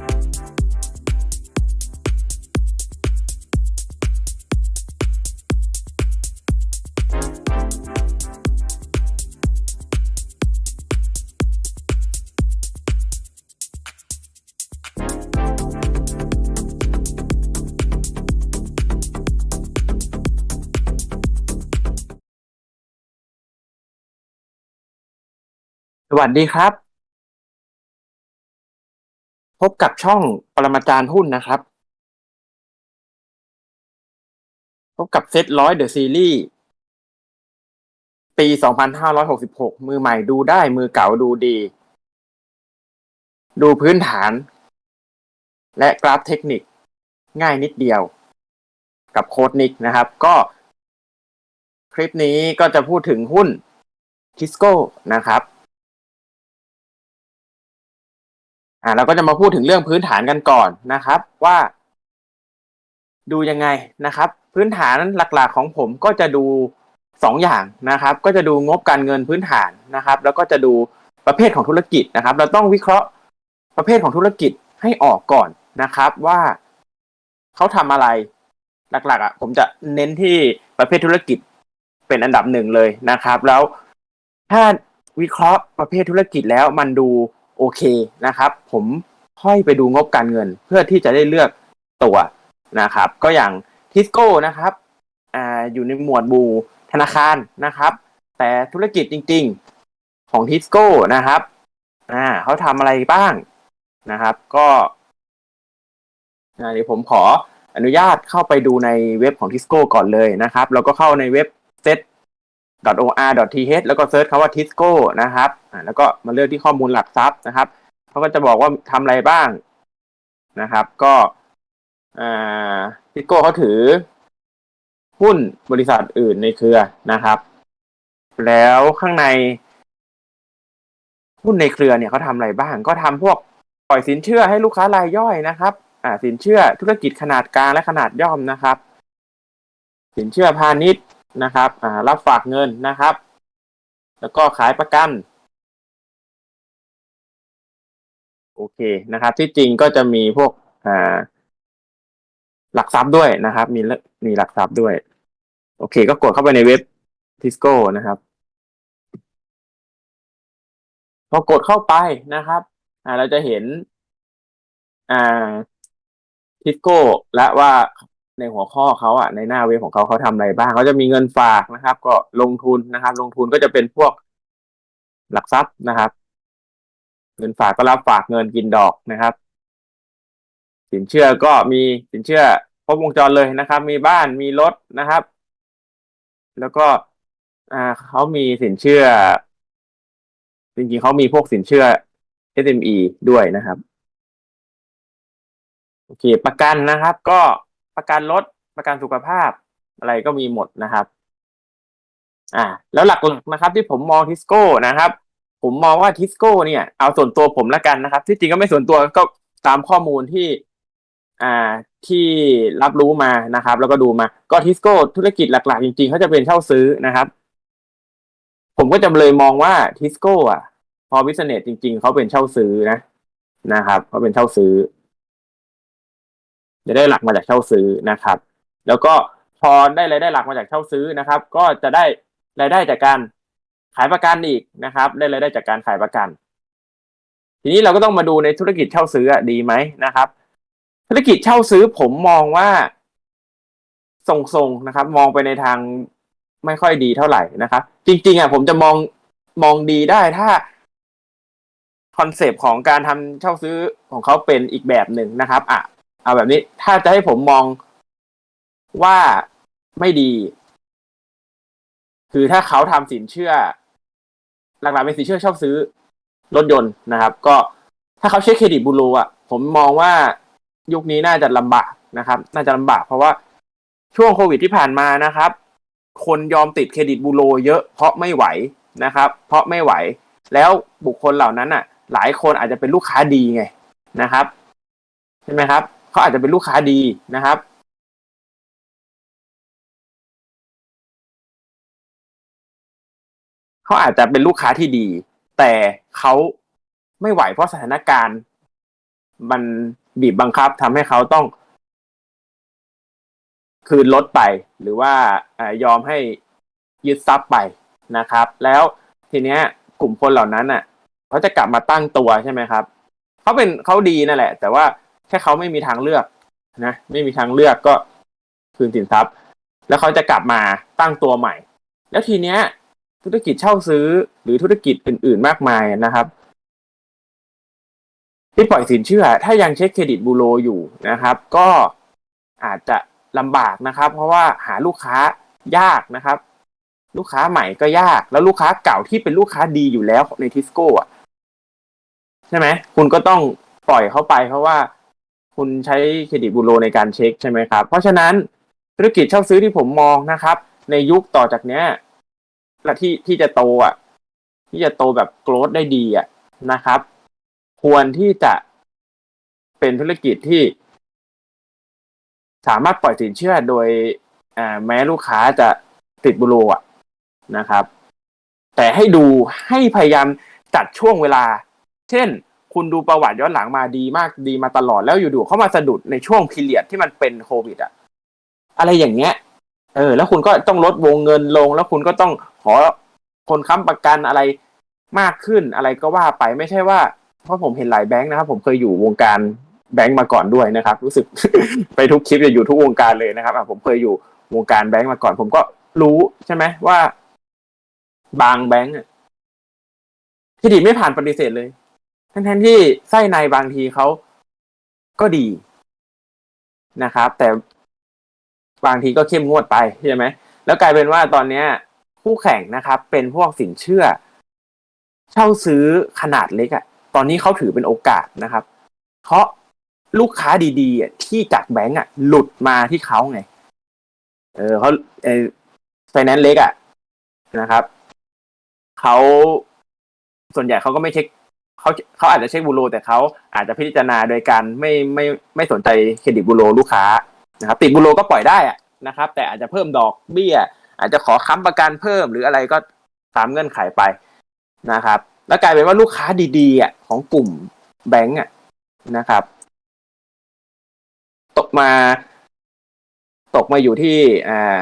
สวัสดีครับ พบกับช่องปรมาจารย์หุ้นนะครับ พบกับเซตร้อยเดอะซีรีส์ปี 2566 มือใหม่ดูได้มือเก่าดูดี ดูพื้นฐาน และกราฟเทคนิคง่ายนิดเดียว กับโค้ดนิกนะครับ ก็คลิปนี้ก็จะพูดถึงหุ้นทิสโก้นะครับ อ่าเราก็จะมาพูดถึงเรื่องพื้นฐานกันก่อนนะครับ ว่า ดูยังไงนะครับ พื้นฐานหลักๆของผมก็จะดูสองอย่างนะครับ ก็จะดูงบการเงินพื้นฐานนะครับ แล้วก็จะดูประเภทของธุรกิจนะครับ เราต้องวิเคราะห์ประเภทของธุรกิจให้ออกก่อนนะครับ ว่าเขาทำอะไรหลักๆอะผมจะเน้นที่ประเภทธุรกิจเป็นอันดับหนึ่งเลยนะครับ แล้วถ้าวิเคราะห์ประเภทธุรกิจแล้วมันดู โอเคนะครับ ผมค่อยไปดูงบการเงิน เพื่อที่จะได้เลือกตัวนะครับ ก็อย่างทิสโก้นะครับอ่าอยู่ในหมวดหมู่ธนาคารนะครับ แต่ธุรกิจจริง ๆของทิสโก้นะครับอ่าเขาทำอะไรบ้างนะครับ ก็เดี๋ยวผมขออนุญาตเข้าไปดูในเว็บของทิสโก้ก่อนเลยนะครับ แล้วก็เข้าในเว็บ set .or.th แล้วก็เซิร์ชคำว่า Tisco นะครับอ่าแล้วก็มาเลือกที่ข้อมูลหลักทรัพย์นะครับเขาก็จะบอกว่าทำอะไรบ้างนะครับ ก็ทิสโก้เขาถือ หุ้นบริษัทอื่นในเครือนะครับ แล้วข้างใน หุ้นในเครือเนี่ยเขาทำอะไรบ้าง ก็ทำพวกปล่อยสินเชื่อให้ลูกค้ารายย่อยนะครับ อ่า สินเชื่อธุรกิจขนาดกลางและขนาดย่อมนะครับ สินเชื่อพาณิชย์ นะครับอ่ารับฝากเงินนะครับ แล้วก็ขายประกัน โอเคนะครับ ที่จริงก็จะมีพวกอ่าหลักทรัพย์ด้วยนะครับ มีมีหลักทรัพย์ด้วย โอเค ก็กดเข้าไปในเว็บทิสโก้นะครับ พอกดเข้าไปนะครับ อ่า เราจะเห็น อ่าทิสโก้และว่า ในหัวข้อเขาอะในหน้าเว็บของเขาเขาทำอะไรบ้างเขาจะมีเงินฝากนะครับ ก็ลงทุนนะครับ ลงทุนก็จะเป็นพวกหลักทรัพย์นะครับ เงินฝากก็รับฝากเงินกินดอกนะครับ สินเชื่อก็มีสินเชื่อครบวงจรเลยนะครับ มีบ้านมีรถนะครับ แล้วก็อ่าเขามีสินเชื่อ จริงๆเขามีพวกสินเชื่อ SME ด้วยนะครับโอเค ประกันนะครับ ก็ ประกันรถประกันสุขภาพ อะไรก็มีหมดนะครับ อ่า แล้วหลักๆนะครับ ที่ผมมองทิสโก้นะครับ ผมมองว่าทิสโก้เนี่ยเอาส่วนตัวผมละกันนะครับ ที่จริงก็ไม่ส่วนตัวก็ตามข้อมูลที่ อ่าที่รับรู้มานะครับ แล้วก็ดูมา ก็ทิสโก้ธุรกิจหลัก ๆ จริงๆเขาจะเป็นเช่าซื้อนะครับ ผมก็จะเลยมองว่าทิสโก้อะ พอวิสเนตจริง ๆเขาเป็นเช่าซื้อนะนะครับเขาเป็นเช่าซื้อ จะได้หลักมาจากเช่าซื้อนะครับ แล้วก็พอได้รายได้หลักมาจากเช่าซื้อนะครับ ก็จะได้รายได้จากการขายประกันอีกนะครับ ได้รายได้จากการขายประกัน ทีนี้เราก็ต้องมาดูในธุรกิจเช่าซื้อดีไหมนะครับ ธุรกิจเช่าซื้อผมมองว่าทรงๆนะครับ มองไปในทางไม่ค่อยดีเท่าไหร่นะครับ จริง ๆอะผมจะมองมองดีได้ถ้าคอนเซปต์ของการทำเช่าซื้อของเขาเป็นอีกแบบหนึ่งนะครับอะ เอาแบบนี้ ถ้าจะให้ผมมองว่าไม่ดี คือถ้าเขาทำสินเชื่อ หลักๆเป็นสินเชื่อเช่าซื้อรถยนต์นะครับ ก็ถ้าเขาเช็คเครดิตบูโรอะ ผมมองว่ายุคนี้น่าจะลำบากนะครับ น่าจะลำบากเพราะว่าช่วงโควิดที่ผ่านมานะครับ คนยอมติดเครดิตบูโรเยอะเพราะไม่ไหวนะครับ เพราะไม่ไหว แล้วบุคคลเหล่านั้นอะ หลายคนอาจจะเป็นลูกค้าดีไงนะครับ ใช่ไหมครับ เขาอาจจะเป็นลูกค้าดีนะครับเขาอาจจะเป็นลูกค้าที่ดี แต่เขาไม่ไหวเพราะสถานการณ์ มันบีบบังคับทำให้เขาต้อง คืนรถไป หรือว่าอายอมให้ยึดทรัพย์ไปนะครับ แล้วทีเนี้ย กลุ่มคนเหล่านั้นอะเขาจะกลับมาตั้งตัวใช่ไหมครับเขาเป็นเขาดีนั่นแหละ แต่ว่า แค่เขาไม่มีทางเลือกนะไม่มีทางเลือกก็คืนสินทรัพย์ แล้วเขาจะกลับมาตั้งตัวใหม่ แล้วทีเนี้ย ธุรกิจเช่าซื้อหรือธุรกิจอื่น ๆ มากมายนะครับ ที่ปล่อยสินเชื่อ ถ้ายังเช็คเครดิตบูโรอยู่นะครับ ก็อาจจะลำบากนะครับ เพราะว่าหาลูกค้ายากนะครับ ลูกค้าใหม่ก็ยาก แล้วลูกค้าเก่าที่เป็นลูกค้าดีอยู่แล้วในทิสโก้อะใช่ไหมคุณก็ต้องปล่อยเขาไปเพราะว่า คุณใช้เครดิตบูโรในการเช็คใช่ไหมครับ เพราะฉะนั้นธุรกิจเช่าซื้อที่ผมมองนะครับ ในยุคต่อจากเนี้ยและที่ที่จะโตอะ ที่จะโตแบบโกรธได้ดีอะนะครับ ควรที่จะเป็นธุรกิจที่ สามารถปล่อยสินเชื่อโดยแม้ลูกค้าจะติดบุโรอะนะครับ แต่ให้ดูให้พยายามจัดช่วงเวลา เช่น คุณดูประวัติย้อนหลังมาดีมากดีมาตลอดแล้วอยู่ๆเข้ามาสะดุดในช่วงพีเรียดที่มันเป็นโควิดอะอะไรอย่างเงี้ย เออ แล้วคุณก็ต้องลดวงเงินลง แล้วคุณก็ต้องขอคนค้ำประกันอะไรมากขึ้นอะไรก็ว่าไปไม่ใช่ว่า เพราะผมเห็นหลายแบงค์นะครับ ผมเคยอยู่วงการแบงค์มาก่อนด้วยนะครับ รู้สึกไปทุกคลิปจะอยู่ทุกวงการเลยนะครับอะผมเคยอยู่วงการแบงค์มาก่อน ผมก็รู้ใช่ไหมว่า บางแบงค์อะเครดิตไม่ผ่านปฏิเสธเลย ทั้งที่ไส้ในบางทีเขาก็ดีนะครับ แต่บางทีก็เข้มงวดไปใช่ไหมแล้วกลายเป็นว่าตอนเนี้ยคู่แข่งนะครับ เป็นพวกสินเชื่อ เช่าซื้อขนาดเล็กอะตอนนี้เขาถือเป็นโอกาสนะครับ เพราะลูกค้าดีๆที่จากแบงก์อะหลุดมาที่เขาไง เออเขาเอไฟแนนซ์เล็กอะนะครับเขาส่วนใหญ่เขาก็ไม่เช็ค เขาเขาอาจจะเช็คบูโรแต่เขาอาจจะพิจารณาโดยการไม่ไม่ไม่สนใจเครดิตบูโรลูกค้านะครับติดบูโรก็ปล่อยได้อะนะครับ แต่อาจจะเพิ่มดอกเบี้ย อาจจะขอค้ำประกันเพิ่มหรืออะไรก็ตามเงื่อนไขไปนะครับ แล้วกลายเป็นว่าลูกค้าดีๆอะของกลุ่มแบงก์อะนะครับตกมา ตกมาอยู่ที่อ่า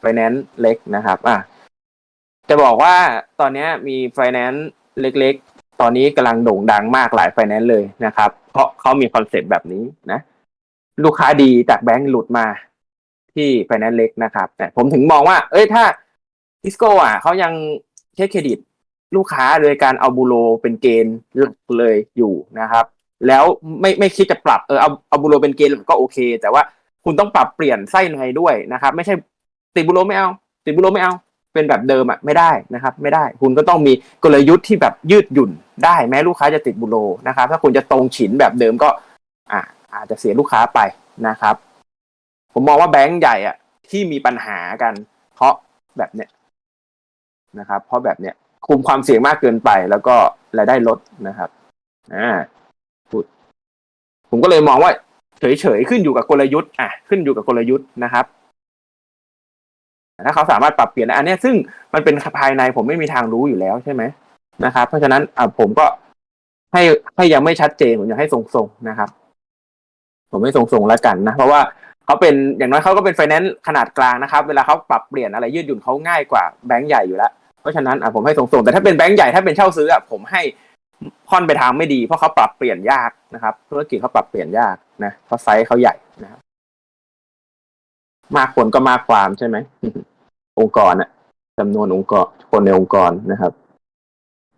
ไฟแนนซ์เล็กนะครับ อะจะบอกว่าตอนนี้มีไฟแนนซ์เล็ก ตอนนี้กำลังโด่งดังมากหลายไฟแนนซ์เลยนะครับ เพราะเขามีคอนเซปต์แบบนี้นะ ลูกค้าดีจากแบงก์หลุดมาที่ไฟแนนซ์เล็กนะครับแต่ผมถึงมองว่า เอ้ยถ้าทิสโก้อะเขายังเช็คเครดิตลูกค้าโดยการเอาบูโรเป็นเกณฑ์หลักเลยอยู่นะครับ แล้วไม่ไม่คิดจะปรับเออเอาเอาบูโรเป็นเกณฑ์ก็โอเค แต่ว่าคุณต้องปรับเปลี่ยนไส้ในด้วยนะครับ ไม่ใช่ติดบูโรไม่เอา ติดบูโรไม่เอา เป็นแบบเดิมอะไม่ได้นะครับ ไม่ได้คุณก็ต้องมีกลยุทธ์ที่แบบยืดหยุ่นได้แม้ลูกค้าจะติดบูโรนะครับ ถ้าคุณจะตรงฉินแบบเดิมก็อ่าอาจจะเสียลูกค้าไปนะครับ ผมมองว่าแบงก์ใหญ่อะที่มีปัญหากัน เพราะแบบเนี้ยนะครับ เพราะแบบเนี้ยคุมความเสี่ยงมากเกินไป แล้วก็รายได้ลดนะครับอ่าพูดผมก็เลยมองว่าเฉยๆขึ้นอยู่กับกลยุทธ์อะขึ้นอยู่กับกลยุทธ์นะครับ ถ้าเขาสามารถปรับเปลี่ยนได้อันนี้ซึ่งมันเป็นภายในผมไม่มีทางรู้อยู่แล้วใช่ไหมนะครับ เพราะฉะนั้นอะผมก็ให้ให้ยังไม่ชัดเจนผมอยากให้ทรงๆนะครับ ผมไม่ทรงๆแล้วกันนะเพราะว่าเขาเป็นอย่างน้อยเขาก็เป็นไฟแนนซ์ขนาดกลางนะครับ เวลาเขาปรับเปลี่ยนอะไรยืดหยุ่นเขาง่ายกว่าแบงก์ใหญ่อยู่แล้วเพราะฉะนั้นอะผมให้ทรงๆแต่ถ้าเป็นแบงก์ใหญ่ถ้าเป็นเช่าซื้ออะผมให้ค่อนไปทางไม่ดีเพราะเขาปรับเปลี่ยนยากนะครับธุรกิจเขาปรับเปลี่ยนยากนะเพราะไซส์เขาใหญ่นะครับ มากคนก็มากความใช่ไหมองค์กรอะจำนวนองค์กรคนในองค์กรนะครับ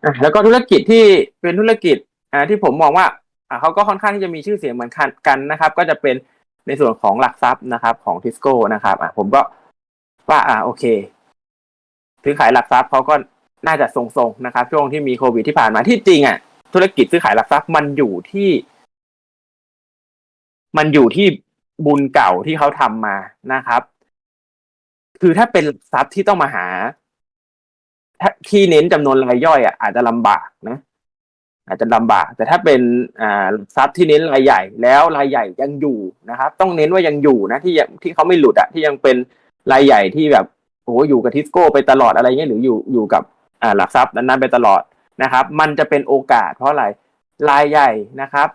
อะแล้วก็ธุรกิจที่เป็นธุรกิจอ่าที่ผมมองว่าอ่าเขาก็ค่อนข้างที่จะมีชื่อเสียงเหมือนกันนะครับ ก็จะเป็นในส่วนของหลักทรัพย์นะครับ ของทิสโก้นะครับ อ่าผมก็ว่าอ่าโอเคซื้อขายหลักทรัพย์เขาก็น่าจะทรงๆนะครับ ช่วงที่มีโควิดที่ผ่านมาที่จริงอะธุรกิจซื้อขายหลักทรัพย์มันอยู่ที่ มันอยู่ที่ บุญเก่าที่เขาทำมานะครับ คือถ้าเป็นหลักทรัพย์ที่ต้องมาหาที่เน้นจำนวนรายย่อยอะอาจจะลำบากนะ อาจจะลำบาก แต่ถ้าเป็นอ่าทรัพย์ที่เน้นรายใหญ่ แล้วรายใหญ่ยังอยู่นะครับ ต้องเน้นว่ายังอยู่นะที่ยังที่เขาไม่หลุดอะที่ยังเป็นรายใหญ่ที่แบบโอ้อยู่กับทิสโก้ไปตลอดอะไรเงี้ยหรืออยู่อยู่กับอ่าหลักทรัพย์นั้นๆไปตลอดนะครับ มันจะเป็นโอกาสเพราะอะไรรายใหญ่นะครับ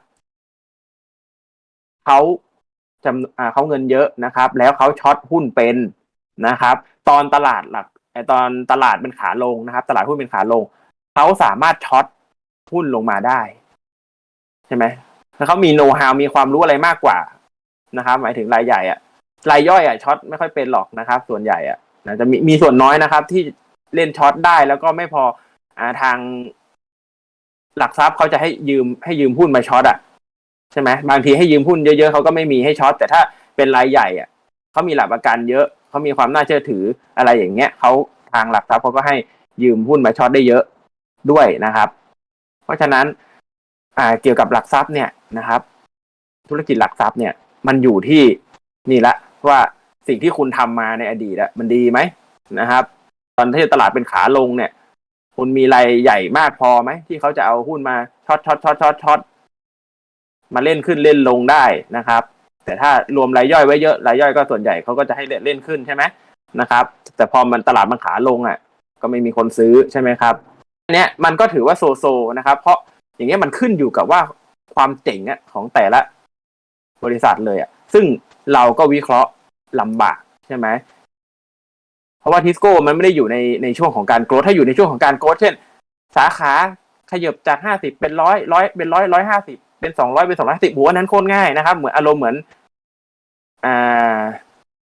เขา จำเขาเงินเยอะนะครับ แล้วเขาช็อตหุ้นเป็นนะครับ ตอนตลาดหลักตอนตลาดเป็นขาลงนะครับ ตลาดหุ้นเป็นขาลงเขาสามารถช็อตหุ้นลงมาได้ ใช่ไหมแล้วเขามีโน้ตฮาวมีความรู้อะไรมากกว่านะครับ หมายถึงรายใหญ่อะรายย่อยอะช็อตไม่ค่อยเป็นหรอกนะครับ ส่วนใหญ่อะนะจะมีมีส่วนน้อยนะครับ ที่เล่นช็อตได้แล้วก็ไม่พออ่าทางหลักทรัพย์เขาจะให้ยืมให้ยืมหุ้นมาช็อตอะ ใช่ไหมบางทีให้ยืมหุ้นเยอะๆเขาก็ไม่มีให้ช็อตแต่ถ้าเป็นรายใหญ่อะเขามีหลักประกันเยอะเขามีความน่าเชื่อถืออะไรอย่างเงี้ยเขาทางหลักทรัพย์เขาก็ให้ยืมหุ้นมาช็อตได้เยอะด้วยนะครับ เพราะฉะนั้นอ่าเกี่ยวกับหลักทรัพย์เนี่ยนะครับ ธุรกิจหลักทรัพย์เนี่ย มันอยู่ที่นี่ละว่าสิ่งที่คุณทำมาในอดีตอะมันดีไหมนะครับ ตอนที่ตลาดเป็นขาลงเนี่ย คุณมีรายใหญ่มากพอไหมที่เขาจะเอาหุ้นมาช็อตช็อตช็อตช็อตช็อต มาเล่นขึ้นเล่นลงได้นะครับ แต่ถ้ารวมรายย่อยไว้เยอะรายย่อยก็ส่วนใหญ่เขาก็จะให้เล่นขึ้นใช่ไหมนะครับ แต่พอมันตลาดมันขาลงอะ ก็ไม่มีคนซื้อใช่ไหมครับอันเนี้ยมันก็ถือว่าโซโซนะครับ เพราะอย่างเงี้ยมันขึ้นอยู่กับว่าความเจ๋งอะของแต่ละบริษัทเลยอะ ซึ่งเราก็วิเคราะห์ลำบากใช่ไหมเพราะว่าทิสโก้มันไม่ได้อยู่ในในช่วงของการโกรธถ้าอยู่ในช่วงของการโกรธเช่น สาขาขยับจากห้าสิบเป็นร้อยร้อยเป็นร้อยร้อยห้าสิบ เป็นสองร้อยเป็นสองร้อยสิบหัวนั้นโคตรง่ายนะครับ เหมือนอารมณ์เหมือน อ่า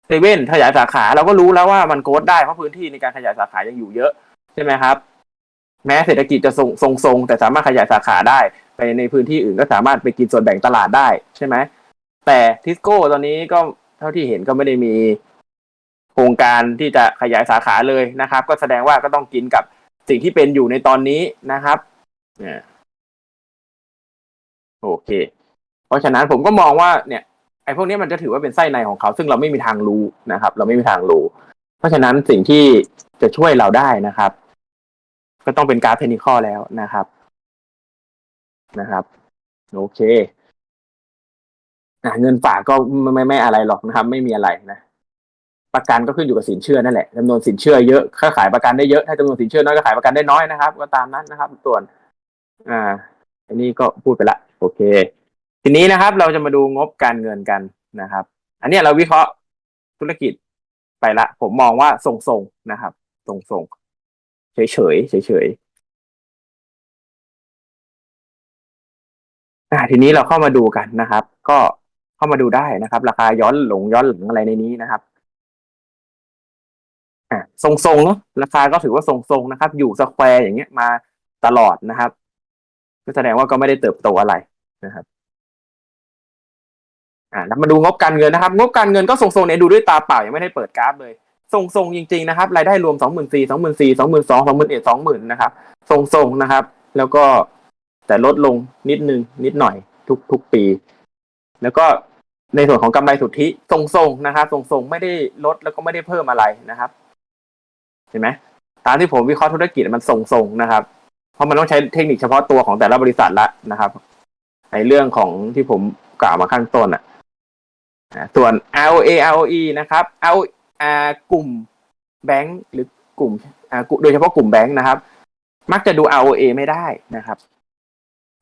เซเว่นขยายสาขาเราก็รู้แล้วว่ามันโกรธได้เพราะพื้นที่ในการขยายสาขายังอยู่เยอะใช่ไหมครับ แม้เศรษฐกิจจะทรงทรงทรงแต่สามารถขยายสาขาได้ไปในพื้นที่อื่นก็สามารถไปกินส่วนแบ่งตลาดได้ใช่ไหมแต่ทิสโก้ตอนนี้ก็เท่าที่เห็นก็ไม่ได้มีโครงการที่จะขยายสาขาเลยนะครับ ก็แสดงว่าก็ต้องกินกับสิ่งที่เป็นอยู่ในตอนนี้นะครับเนี่ย โอเค เพราะฉะนั้นผมก็มองว่าเนี่ยไอ้พวกนี้มันจะถือว่าเป็นไส้ในของเขา ซึ่งเราไม่มีทางรู้นะครับ เราไม่มีทางรู้ เพราะฉะนั้นสิ่งที่จะช่วยเราได้นะครับ ก็ต้องเป็นกาฟเทคนิคอแล้วนะครับนะครับ โอเคอะเงินฝากก็ไม่ไม่อะไรหรอกนะครับ ไม่มีอะไรนะประกันก็ขึ้นอยู่กับสินเชื่อนั่นแหละจำนวนสินเชื่อเยอะถ้าขายประกันได้เยอะถ้าจำนวนสินเชื่อน้อยก็ขายประกันได้น้อยนะครับ ก็ตามนั้นนะครับ ส่วน อ่า อันนี้ก็พูดไปละ อเค ทีนี้นะครับ เราจะมาดูงบการเงินกันนะครับ อันนี้เราวิเคราะห์ธุรกิจไปละ ผมมองว่าทรงๆนะครับทรงๆเฉยๆเฉยๆทีนี้เราเข้ามาดูกันนะครับ ก็เข้ามาดูได้นะครับ ราคาย้อนหลงย้อนหลังอะไรในนี้นะครับอะทรงๆเนาะราคาก็ถือว่าทรงๆนะครับ อยู่สแควร์อย่างเงี้ยมาตลอดนะครับ ก็แสดงว่าก็ไม่ได้เติบโตอะไร นะครับอ่าแล้วมาดูงบการเงินนะครับ งบการเงินก็ทรงๆเนี่ยดูด้วยตาเปล่ายังไม่ได้เปิดกราฟเลยทรงๆจริง ๆ นะครับรายได้รวมสองหมื่นสี่สองหมื่นสี่สองหมื่นสองสองหมื่นเอ็ดสองหมื่นนะครับทรงๆนะครับ แล้วก็แต่ลดลงนิดนึงนิดหน่อยทุกทุกปี แล้วก็ในส่วนของกำไรสุทธิทรงๆนะครับทรงๆไม่ได้ลดแล้วก็ไม่ได้เพิ่มอะไรนะครับ เห็นไหมตามที่ผมวิเคราะห์ธุรกิจมันทรงๆนะครับ เพราะมันต้องใช้เทคนิคเฉพาะตัวของแต่ละบริษัทละนะครับ ในเรื่องของที่ผมกล่าวมาข้างต้นอะส่วน ROA ROE นะครับ L อ่ากลุ่มแบงก์หรือกลุ่มอ่าโดยเฉพาะกลุ่มแบงก์นะครับ มักจะดู ROA ไม่ได้นะครับ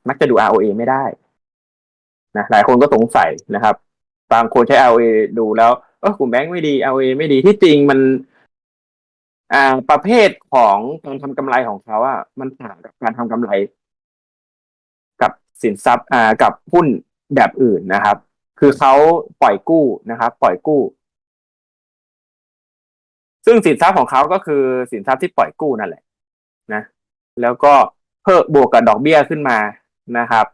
มักจะดู ROA ไม่ได้นะหลายคนก็สงสัยนะครับบางคนใช้ ROA ดูแล้วเออกลุ่มแบงก์ไม่ดี ROA ไม่ดีที่จริงมัน อ่าประเภทของการทำกำไรของเขาอะมันต่างกับการทำกำไร สินทรัพย์อ่ากับหุ้นแบบอื่นนะครับ คือเขาปล่อยกู้นะครับ ปล่อยกู้ ซึ่งสินทรัพย์ของเขาก็คือสินทรัพย์ที่ปล่อยกู้นั่นแหละนะ แล้วก็เพิ่มบวกกับดอกเบี้ยขึ้นมานะครับ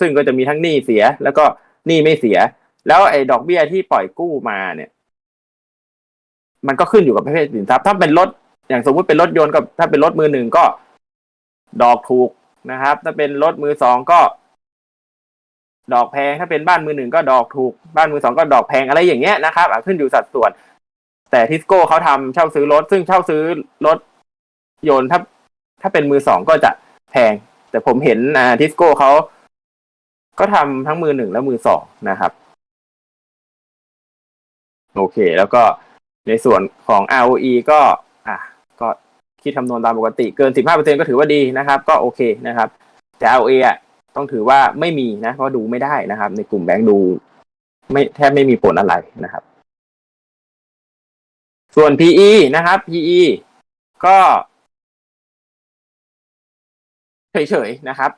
ซึ่งก็จะมีทั้งหนี้เสีย แล้วก็หนี้ไม่เสีย แล้วไอ้ดอกเบี้ยที่ปล่อยกู้มาเนี่ย มันก็ขึ้นอยู่กับประเภทสินทรัพย์ ถ้าเป็นรถอย่างสมมุติเป็นรถยนต์กับถ้าเป็นรถมือหนึ่งก็ ดอกถูก นะครับ ถ้าเป็นรถมือสองก็ ดอกแพง ถ้าเป็นบ้านมือหนึ่งก็ดอกถูก บ้านมือสองก็ดอกแพงอะไรอย่างเงี้ยนะครับขึ้นอยู่สัดส่วน แต่ทิสโก้เขาทำเช่าซื้อรถ ซึ่งเช่าซื้อรถยนต์ถ้า ถ้าเป็นมือสองก็จะแพง แต่ผมเห็นอ่าทิสโก้เขาก็ทำทั้งมือหนึ่งและมือสองนะครับ โอเค แล้วก็ในส่วนของ ROE ก็ อะ ก็ คิดคำนวณตามปกติเกิน 15%ก็ถือว่าดีนะครับ ก็โอเคนะครับ แต่ ROA อะต้องถือว่าไม่มีนะเพราะดูไม่ได้นะครับ ในกลุ่มแบงก์ดู ไม่แทบไม่มีผลอะไรนะครับ ส่วน PE นะครับ PE ก็เฉยๆนะครับ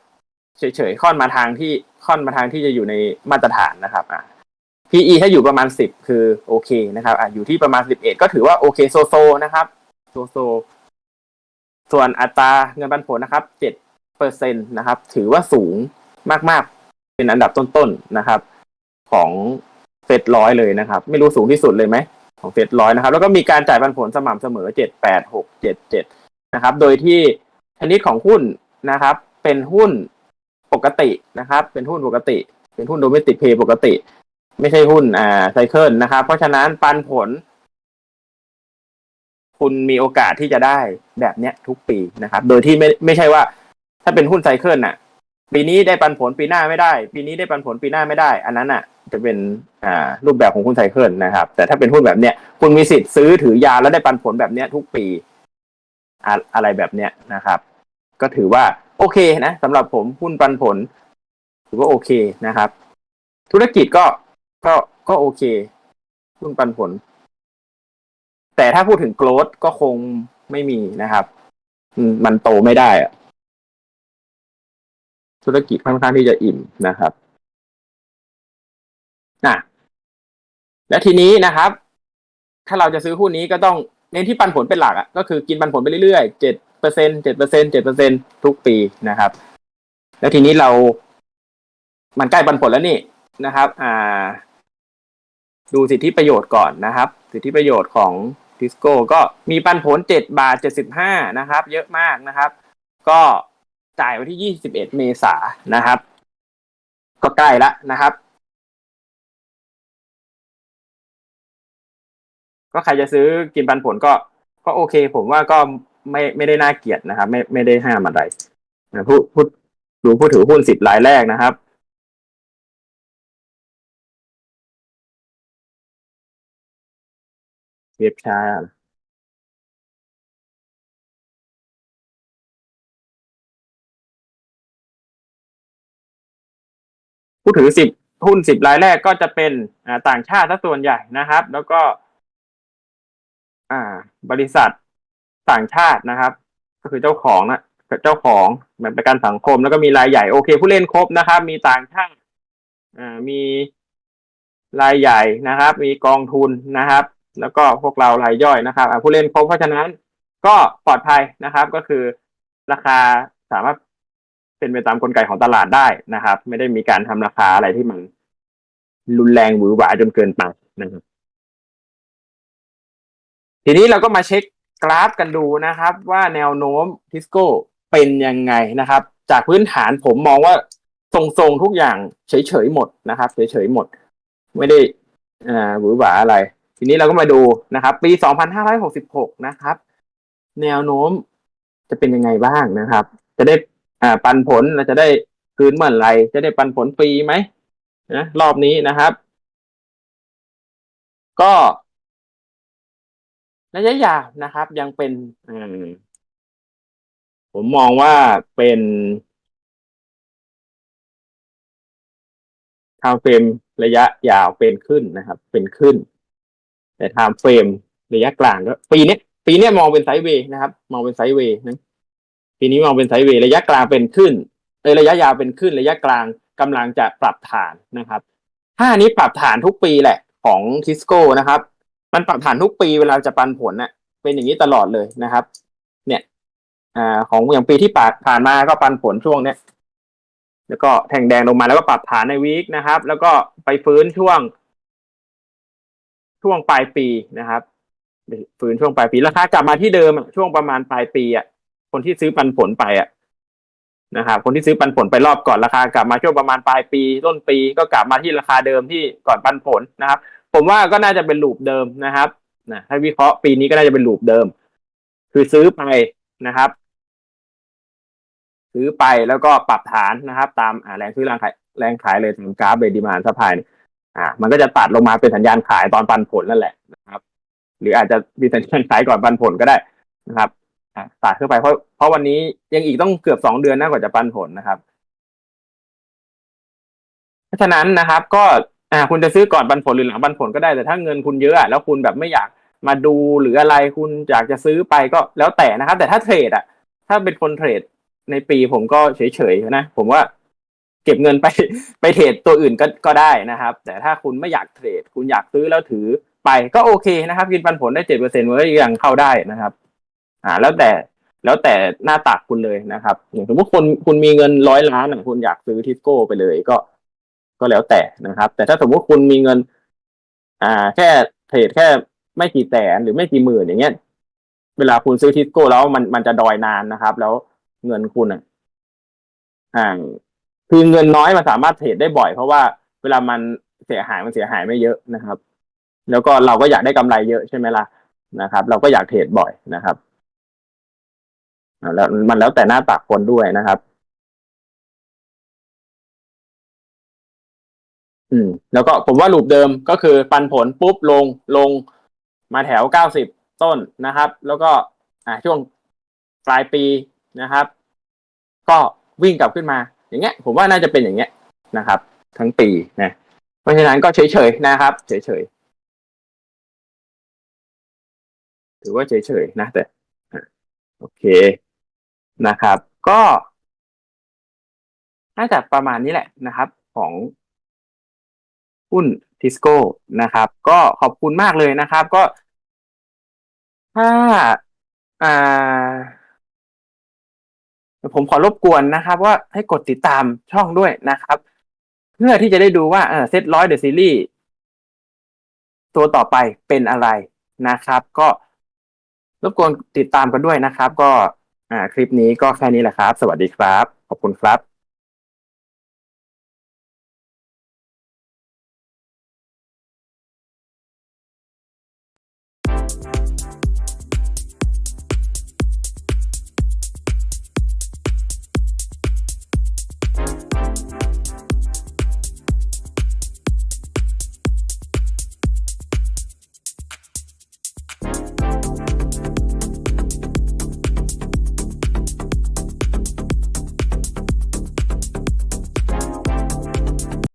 เฉยๆค่อนมาทางที่ค่อนมาทางที่จะอยู่ในมาตรฐานนะครับอะ PE ถ้าอยู่ประมาณสิบคือโอเคนะครับอะอยู่ที่ประมาณสิบเอ็ดก็ถือว่าโอเคโซโซนะครับโซโซ ส่วนอัตราเงินปันผลนะครับเจ็ดเปอร์เซ็นตนะครับ ถือว่าสูงมากๆ เป็นอันดับต้นๆนะครับ ของเฟดร้อยเลยนะครับ ไม่รู้สูงที่สุดเลยไหมของเฟดร้อยนะครับ แล้วก็มีการจ่ายปันผลสม่ำเสมอเจ็ดแปดหกเจ็ดเจ็ดนะครับ โดยที่ชนิดของหุ้นนะครับ เป็นหุ้นปกตินะครับ เป็นหุ้นปกติ เป็นหุ้นโดเมสติกเพย์ปกติ ไม่ใช่หุ้นอ่าไซเคิลนะครับ เพราะฉะนั้นปันผล คุณมีโอกาสที่จะได้แบบเนี้ยทุกปีนะครับ โดยที่ไม่ไม่ใช่ว่า ถ้าเป็นหุ้นไซเคิลน่ะ ปีนี้ได้ปันผลปีหน้าไม่ได้ ปีนี้ได้ปันผลปีหน้าไม่ได้ อันนั้นอะ จะเป็นอ่ารูปแบบของหุ้นไซเคิลนะครับ แต่ถ้าเป็นหุ้นแบบเนี้ยคุณมีสิทธิ์ซื้อถือยาวแล้วได้ปันผลแบบเนี้ยทุกปีอะอะไรแบบเนี้ยนะครับ ก็ถือว่าโอเคนะสำหรับผมหุ้นปันผล ถือว่าโอเคนะครับ ธุรกิจก็ก็ก็โอเคหุ้นปันผล แต่ถ้าพูดถึงโกลดก็คงไม่มีนะครับมันโตไม่ได้อะธุรกิจค่อนข้างที่จะอิ่มนะครับอะแล้วทีนี้นะครับ ถ้าเราจะซื้อหุ้นนี้ก็ต้องเน้นที่ปันผลเป็นหลักอะก็คือกินปันผลไปเรื่อยๆเจ็ดเปอร์เซ็นเจ็ดเปอร์เซ็นเจ็ดเปอร์เซ็นทุกปีนะครับ แล้วทีนี้เรา มันใกล้ปันผลแล้วนี่นะครับ อ่า ดูสิทธิประโยชน์ก่อนนะครับ สิทธิประโยชน์ของ ทิสโก้ก็มีปันผลเจ็ดบาทเจ็ดสิบห้านะครับ เยอะมากนะครับ ก็จ่ายวันที่ยี่สิบเอ็ดเมษานะครับ ก็ใกล้ละนะครับ ก็ใครจะซื้อกินปันผลก็ ก็โอเค ผมว่าก็ไม่ไม่ได้น่าเกลียดนะครับ ไม่ไม่ได้ห้ามอะไรนะพูดพูดดูผู้ถือหุ้นสิบรายแรกนะครับ เว็บช้าผู้ถือสิบหุ้นสิบรายแรกก็จะเป็นต่างชาติซะส่วนใหญ่นะครับ แล้วก็บริษัทต่างชาตินะครับ ก็คือเจ้าของนะเจ้าของเหมือนประกันสังคม แล้วก็มีรายใหญ่โอเค ผู้เล่นครบนะครับ มีต่างชาติมีรายใหญ่นะครับ มีกองทุนนะครับ แล้วก็พวกเรารายย่อยนะครับผู้เล่นครบเพราะฉะนั้นก็ปลอดภัยนะครับ ก็คือราคาสามารถเป็นไปตามกลไกของตลาดได้นะครับ ไม่ได้มีการทำราคาอะไรที่มันรุนแรงหวือหวาจนเกินไปนะครับทีนี้เราก็มาเช็คกราฟกันดูนะครับ ว่าแนวโน้มทิสโก้เป็นยังไงนะครับ จากพื้นฐานผมมองว่าทรงๆทุกอย่างเฉยๆหมดนะครับเฉยๆหมด ไม่ได้อ่าหวือหวาอะไร ทีนี้เราก็มาดูนะครับ ปี 2566 นะครับ แนวโน้มจะเป็นยังไงบ้างนะครับ จะได้อ่าปันผลเราจะได้คืนเมื่อไหรจะได้ปันผลฟรีไหมนะรอบนี้นะครับ ก็ระยะยาวนะครับ ยังเป็นอผมมองว่าเป็นทม์เฟรมระยะยาวเป็นขึ้นนะครับ เป็นขึ้น แต่ไทม์เฟรมระยะกลางก็ปีนี้ปีนี้มองเป็นไซด์เวย์นะครับ มองเป็นไซด์เวย์นะปีนี้มองเป็นไซด์เวย์ระยะกลางเป็นขึ้นเออระยะยาวเป็นขึ้นระยะกลางกำลังจะปรับฐานนะครับถ้านี้ปรับฐานทุกปีแหละของทิสโก้นะครับ มันปรับฐานทุกปีเวลาจะปันผลน่ะ เป็นอย่างนี้ตลอดเลยนะครับ เนี่ยอ่าของอย่างปีที่ผ่านผ่านมาก็ปันผลช่วงเนี้ยแล้วก็แทงแดงลงมาแล้วก็ปรับฐานในวีคนะครับ แล้วก็ไปฟื้นช่วง ช่วงปลายปีนะครับฟื้นช่วงปลายปีราคากลับมาที่เดิมช่วงประมาณปลายปีอะคนที่ซื้อปันผลไปอะนะครับคนที่ซื้อปันผลไปรอบก่อนราคากลับมาช่วงประมาณปลายปี ต้นปีก็กลับมาที่ราคาเดิมที่ก่อนปันผลนะครับ ผมว่าก็น่าจะเป็นลูปเดิมนะครับนะถ้าวิเคราะห์ปีนี้ก็น่าจะเป็นลูปเดิม คือซื้อไปนะครับ ซื้อไปแล้วก็ปรับฐานนะครับ ตามแรงซื้อแรงขายแรงขายเลยตามกราฟเบดีมานสะพาย อ่า มันก็จะตัดลงมาเป็นสัญญาณขายตอนปันผลนั่นแหละนะครับ หรืออาจจะมีสัญญาณขายก่อนปันผลก็ได้นะครับอ่าตัดเข้าไปเพราะเพราะวันนี้ยังอีกต้องเกือบสองเดือนนะกว่าจะปันผลนะครับ เพราะฉะนั้นนะครับ ก็อ่าคุณจะซื้อก่อนปันผลหรือหลังปันผลก็ได้แต่ถ้าเงินคุณเยอะอะแล้วคุณแบบไม่อยากมาดูหรืออะไรคุณอยากจะซื้อไปก็แล้วแต่นะครับ แต่ถ้าเทรดอะถ้าเป็นคนเทรดในปีผมก็เฉยๆนะ ผมว่า เก็บเงินไปไปเทรดตัวอื่นก็ก็ได้นะครับ แต่ถ้าคุณไม่อยากเทรด คุณอยากซื้อแล้วถือไปก็โอเคนะครับ กินปันผลได้เจ็ดเปอร์เซ็นต์มันก็ยังเข้าได้นะครับ อ่า แล้วแต่แล้วแต่หน้าตักคุณเลยนะครับอย่างสมมติคนคุณมีเงินร้อยล้านคุณอยากซื้อทิสโก้ไปเลยก็ ก็แล้วแต่นะครับ แต่ถ้าสมมติคุณมีเงิน อ่า แค่เทรดแค่ไม่กี่แสนหรือไม่กี่หมื่นอย่างเงี้ยเวลาคุณซื้อทิสโก้แล้วมันมันจะดอยนานนะครับ แล้วเงินคุณอะอ่า คือเงินน้อยมันสามารถเทรดได้บ่อย เพราะว่าเวลามันเสียหายมันเสียหายไม่เยอะนะครับ แล้วก็เราก็อยากได้กำไรเยอะใช่ไหมล่ะนะครับ เราก็อยากเทรดบ่อยนะครับแล้วมันแล้วแต่หน้าตักคนด้วยนะครับ อืม แล้วก็ผมว่าลูปเดิมก็คือปันผลปุ๊บลงลงมาแถวเก้าสิบต้นนะครับ แล้วก็ อ่าช่วงปลายปีนะครับ ก็วิ่งกลับขึ้นมา อย่างเงี้ยผมว่าน่าจะเป็นอย่างเงี้ยนะครับ ทั้งปีนะ เพราะฉะนั้นก็เฉยๆนะครับ เฉยๆถือว่าเฉยๆนะแต่โอเคนะครับ ก็น่าจะประมาณนี้แหละนะครับ ของหุ้นทิสโก้นะครับ ก็ขอบคุณมากเลยนะครับ ก็ถ้าอ่า ผมขอรบกวนนะครับ ว่าให้กดติดตามช่องด้วยนะครับ เพื่อที่จะได้ดูว่าเออเซตร้อยเดอะซีรีส์ตัวต่อไปเป็นอะไรนะครับ ก็รบกวนติดตามกันด้วยนะครับ ก็อ่าคลิปนี้ก็แค่นี้แหละครับ สวัสดีครับ ขอบคุณครับ